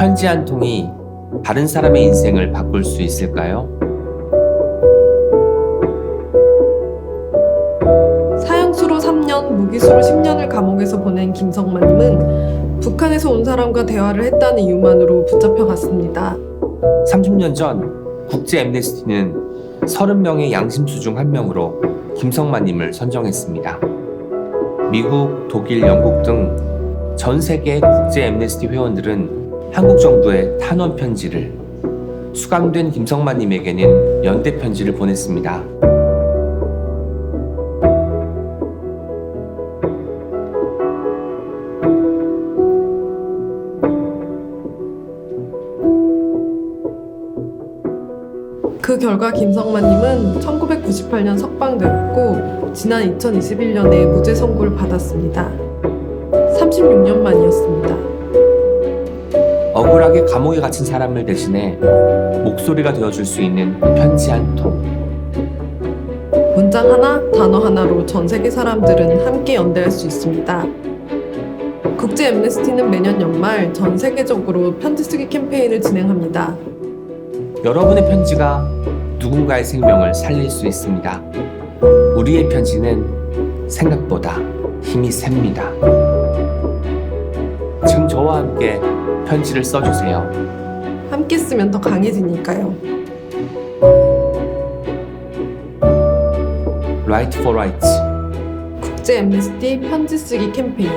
편지 한 통이 다른 사람의 인생을 바꿀 수 있을까요? 사형수로 3년, 무기수로 10년을 감옥에서 보낸 김성만님은 북한에서 온 사람과 대화를 했다는 이유만으로 붙잡혀 갔습니다. 30년 전 국제 엠네스티는 30명의 양심수 중 한 명으로 김성만님을 선정했습니다. 미국, 독일, 영국 등 전 세계 국제 엠네스티 회원들은 한국 정부에 탄원 편지를 수감된 김성만님에게는 연대 편지를 보냈습니다. 그 결과 김성만님은 1998년 석방되었고 지난 2021년에 무죄 선고를 받았습니다. 36년 만이었습니다. 억울하게 감옥에 갇힌 사람을 대신해 목소리가 되어줄 수 있는 편지 한 통. 문장 하나, 단어 하나로 전 세계 사람들은 함께 연대할 수 있습니다. 국제 엠네스티는 매년 연말 전 세계적으로 편지 쓰기 캠페인을 진행합니다. 여러분의 편지가 누군가의 생명을 살릴 수 있습니다. 우리의 편지는 생각보다 힘이 셉니다. 지금 저와 함께 편지를 써주세요. 함께 쓰면 더 강해지니까요. Write for Rights. 국제 엠네스티 편지 쓰기 캠페인